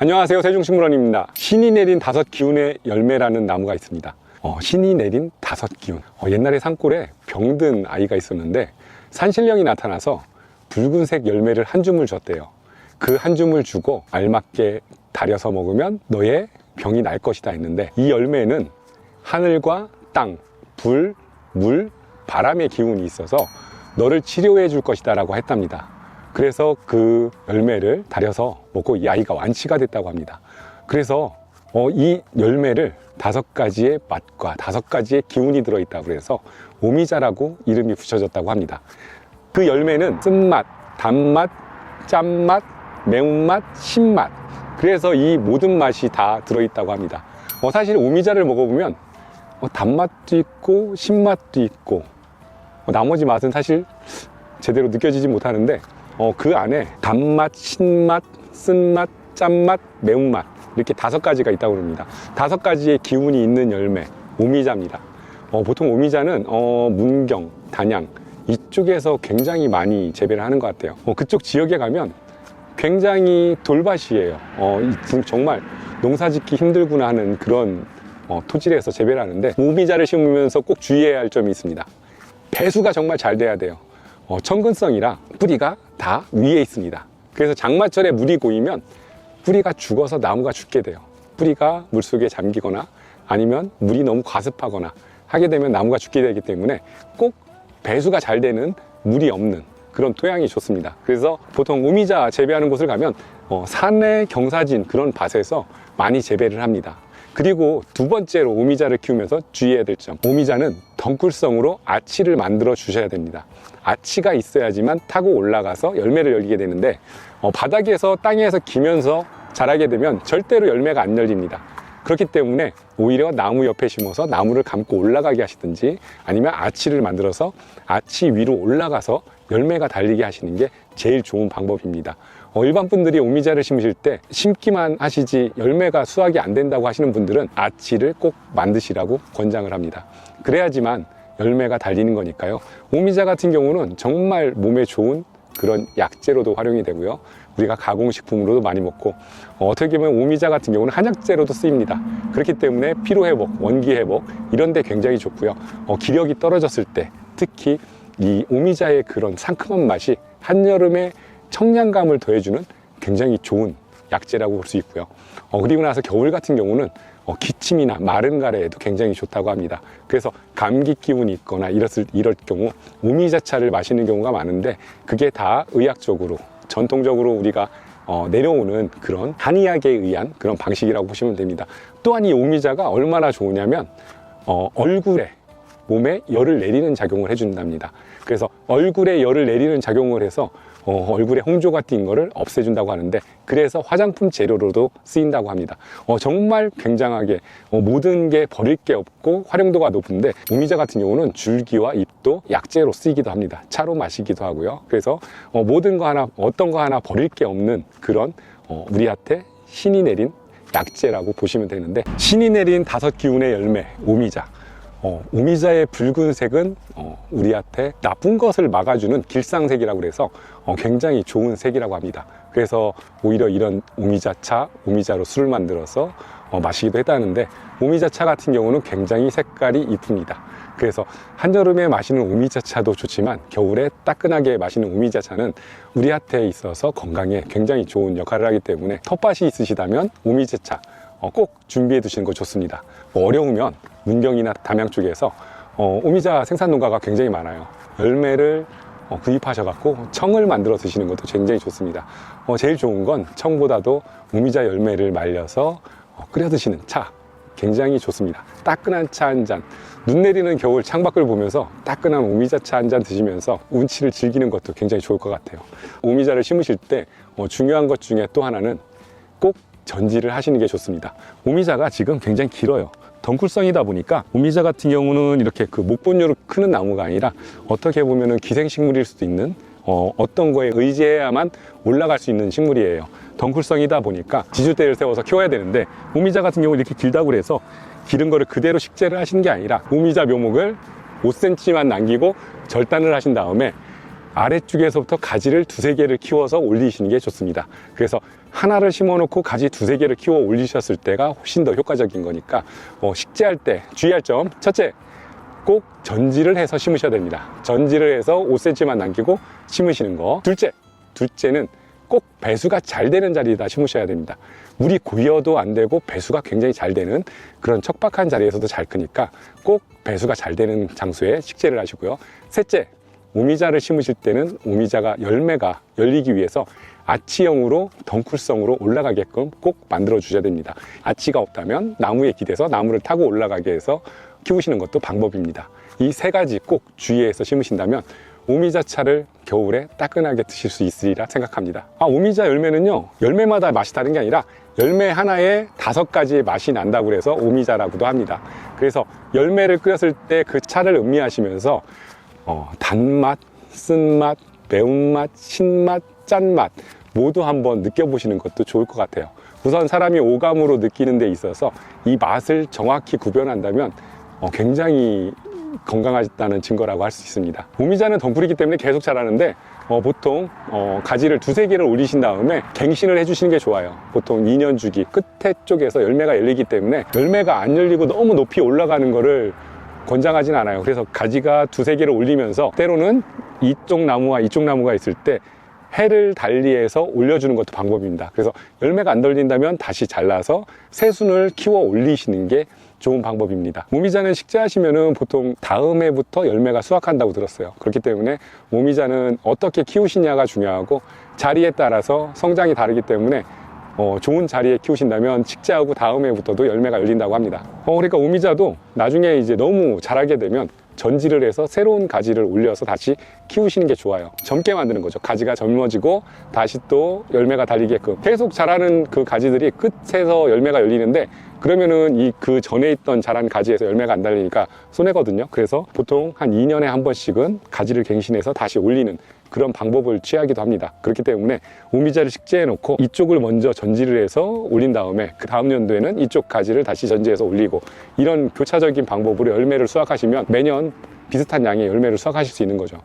안녕하세요. 세종식물원입니다. 신이 내린 다섯 기운의 열매라는 나무가 있습니다. 어, 신이 내린 다섯 기운. 어, 옛날에 산골에 병든 아이가 있었는데 산신령이 나타나서 붉은색 열매를 한 줌을 줬대요. 그 한 줌을 주고 알맞게 다려서 먹으면 너의 병이 날 것이다 했는데 이 열매는 하늘과 땅, 불, 물, 바람의 기운이 있어서 너를 치료해 줄 것이다 라고 했답니다 그래서 그 열매를 다려서 먹고 이 아이가 완치가 됐다고 합니다. 그래서 어, 이 열매를 다섯 가지의 맛과 다섯 가지의 기운이 들어있다고 그래서 오미자라고 이름이 붙여졌다고 합니다. 그 열매는 쓴맛, 단맛, 짠맛, 매운맛, 신맛. 그래서 이 모든 맛이 다 들어있다고 합니다. 어, 사실 오미자를 먹어보면 어, 단맛도 있고 신맛도 있고 어, 나머지 맛은 사실 제대로 느껴지지 못하는데 어, 그 안에 단맛, 신맛, 쓴맛, 짠맛, 매운맛 이렇게 다섯 가지가 있다고 합니다. 다섯 가지의 기운이 있는 열매 오미자입니다. 어, 보통 오미자는 어, 문경, 단양 이쪽에서 굉장히 많이 재배를 하는 것 같아요. 어, 그쪽 지역에 가면 굉장히 돌밭이에요. 어, 이- 정말 농사짓기 힘들구나 하는 그런 어, 토질에서 재배를 하는데 오미자를 심으면서 꼭 주의해야 할 점이 있습니다. 배수가 정말 잘 돼야 돼요. 어, 천근성이라 뿌리가 다 위에 있습니다. 그래서 장마철에 물이 고이면 뿌리가 죽어서 나무가 죽게 돼요. 뿌리가 물속에 잠기거나 아니면 물이 너무 과습하거나 하게 되면 나무가 죽게 되기 때문에 꼭 배수가 잘 되는 물이 없는 그런 토양이 좋습니다. 그래서 보통 오미자 재배하는 곳을 가면 어, 산의 경사진 그런 밭에서 많이 재배를 합니다. 그리고 두 번째로 오미자를 키우면서 주의해야 될 점. 오미자는 덩굴성으로 아치를 만들어 주셔야 됩니다. 아치가 있어야지만 타고 올라가서 열매를 열리게 되는데 어, 바닥에서 땅에서 기면서 자라게 되면 절대로 열매가 안 열립니다. 그렇기 때문에 오히려 나무 옆에 심어서 나무를 감고 올라가게 하시든지 아니면 아치를 만들어서 아치 위로 올라가서 열매가 달리게 하시는 게 제일 좋은 방법입니다. 어, 일반 분들이 오미자를 심으실 때 심기만 하시지 열매가 수확이 안 된다고 하시는 분들은 아치를 꼭 만드시라고 권장을 합니다. 그래야지만 열매가 달리는 거니까요. 오미자 같은 경우는 정말 몸에 좋은 그런 약재로도 활용이 되고요. 우리가 가공식품으로도 많이 먹고 어, 떻게 보면 오미자 같은 경우는 한약재로도 쓰입니다. 그렇기 때문에 피로회복, 원기회복 이런 데 굉장히 좋고요. 어, 기력이 떨어졌을 때 특히 이 오미자의 그런 상큼한 맛이 한여름에 청량감을 더해주는 굉장히 좋은 약재라고 볼 수 있고요. 어, 그리고 나서 겨울 같은 경우는 어, 기침이나 마른 가래에도 굉장히 좋다고 합니다. 그래서 감기 기운이 있거나 이랬을, 이럴 경우 오미자차를 마시는 경우가 많은데 그게 다 의학적으로 전통적으로 우리가 어, 내려오는 그런 한의학에 의한 그런 방식이라고 보시면 됩니다. 또한 이 오미자가 얼마나 좋으냐면 어, 얼굴에 몸에 열을 내리는 작용을 해준답니다. 그래서 얼굴에 열을 내리는 작용을 해서 어, 얼굴에 홍조 같은 거를 없애준다고 하는데 그래서 화장품 재료로도 쓰인다고 합니다. 어, 정말 굉장하게 어, 모든 게 버릴 게 없고 활용도가 높은데 오미자 같은 경우는 줄기와 잎도 약재로 쓰이기도 합니다. 차로 마시기도 하고요. 그래서 어, 모든 거 하나 어떤 거 하나 버릴 게 없는 그런 어, 우리한테 신이 내린 약재라고 보시면 되는데 신이 내린 다섯 기운의 열매 오미자 어, 오미자의 붉은색은 어, 우리한테 나쁜 것을 막아주는 길상색이라고 그래서 어, 굉장히 좋은 색이라고 합니다. 그래서 오히려 이런 오미자차, 오미자로 술을 만들어서 어, 마시기도 했다는데 오미자차 같은 경우는 굉장히 색깔이 이쁩니다. 그래서 한여름에 마시는 오미자차도 좋지만 겨울에 따끈하게 마시는 오미자차는 우리한테 있어서 건강에 굉장히 좋은 역할을 하기 때문에 텃밭이 있으시다면 오미자차 어, 꼭 준비해 두시는 거 좋습니다. 뭐 어려우면 문경이나 담양 쪽에서 어, 오미자 생산 농가가 굉장히 많아요. 열매를 어, 구입하셔갖고 청을 만들어 드시는 것도 굉장히 좋습니다. 어, 제일 좋은 건 청보다도 오미자 열매를 말려서 어, 끓여 드시는 차 굉장히 좋습니다. 따끈한 차 한 잔. 눈 내리는 겨울 창밖을 보면서 따끈한 오미자 차 한 잔 드시면서 운치를 즐기는 것도 굉장히 좋을 것 같아요. 오미자를 심으실 때 어, 중요한 것 중에 또 하나는 꼭 전지를 하시는 게 좋습니다. 오미자가 지금 굉장히 길어요. 덩굴성이다 보니까 오미자 같은 경우는 이렇게 그 목본류로 크는 나무가 아니라 어떻게 보면 은 기생식물일 수도 있는 어, 어떤 거에 의지해야만 올라갈 수 있는 식물이에요. 덩굴성이다 보니까 지주대를 세워서 키워야 되는데 오미자 같은 경우 이렇게 길다고 그래서 기른 거를 그대로 식재를 하시는 게 아니라 오미자 묘목을 5cm만 남기고 절단을 하신 다음에 아래쪽에서부터 가지를 두세 개를 키워서 올리시는 게 좋습니다. 그래서 하나를 심어놓고 가지 두세 개를 키워 올리셨을 때가 훨씬 더 효과적인 거니까 어, 식재할 때 주의할 점 첫째 꼭 전지를 해서 심으셔야 됩니다. 전지를 해서 5cm만 남기고 심으시는 거. 둘째, 둘째는 꼭 배수가 잘 되는 자리에다 심으셔야 됩니다. 물이 고여도 안 되고 배수가 굉장히 잘 되는 그런 척박한 자리에서도 잘 크니까 꼭 배수가 잘 되는 장소에 식재를 하시고요. 셋째, 오미자를 심으실 때는 오미자가 열매가 열리기 위해서 아치형으로 덩쿨성으로 올라가게끔 꼭 만들어 주셔야 됩니다. 아치가 없다면 나무에 기대서 나무를 타고 올라가게 해서 키우시는 것도 방법입니다. 이 세 가지 꼭 주의해서 심으신다면 오미자차를 겨울에 따끈하게 드실 수 있으리라 생각합니다. 아, 오미자 열매는요, 열매마다 맛이 다른 게 아니라 열매 하나에 다섯 가지의 맛이 난다고 그래서 오미자라고도 합니다. 그래서 열매를 끓였을 때 그 차를 음미하시면서 어, 단맛, 쓴맛, 매운맛, 신맛, 짠맛 모두 한번 느껴보시는 것도 좋을 것 같아요. 우선 사람이 오감으로 느끼는 데 있어서 이 맛을 정확히 구별한다면 어, 굉장히 건강하다는 증거라고 할 수 있습니다. 오미자는 덩굴이기 때문에 계속 자라는데 어, 보통 어, 가지를 두세 개를 올리신 다음에 갱신을 해주시는 게 좋아요. 보통 2년 주기 끝에 쪽에서 열매가 열리기 때문에 열매가 안 열리고 너무 높이 올라가는 거를 권장하진 않아요. 그래서 가지가 두세 개를 올리면서 때로는 이쪽 나무와 이쪽 나무가 있을 때 해를 달리해서 올려주는 것도 방법입니다. 그래서 열매가 안 달린다면 다시 잘라서 새순을 키워 올리시는 게 좋은 방법입니다. 모미자는 식재하시면은 보통 다음 해부터 열매가 수확한다고 들었어요. 그렇기 때문에 모미자는 어떻게 키우시냐가 중요하고 자리에 따라서 성장이 다르기 때문에 어, 좋은 자리에 키우신다면 식재하고 다음 해부터도 열매가 열린다고 합니다. 어, 그러니까 오미자도 나중에 이제 너무 자라게 되면 전지를 해서 새로운 가지를 올려서 다시 키우시는 게 좋아요. 젊게 만드는 거죠. 가지가 젊어지고 다시 또 열매가 달리게끔 계속 자라는 그 가지들이 끝에서 열매가 열리는데 그러면은 이 그 전에 있던 자란 가지에서 열매가 안 달리니까 손해거든요. 그래서 보통 한 2년에 한 번씩은 가지를 갱신해서 다시 올리는 그런 방법을 취하기도 합니다. 그렇기 때문에 오미자를 식재해 놓고 이쪽을 먼저 전지를 해서 올린 다음에 그 다음 연도에는 이쪽 가지를 다시 전지해서 올리고 이런 교차적인 방법으로 열매를 수확하시면 매년 비슷한 양의 열매를 수확하실 수 있는 거죠.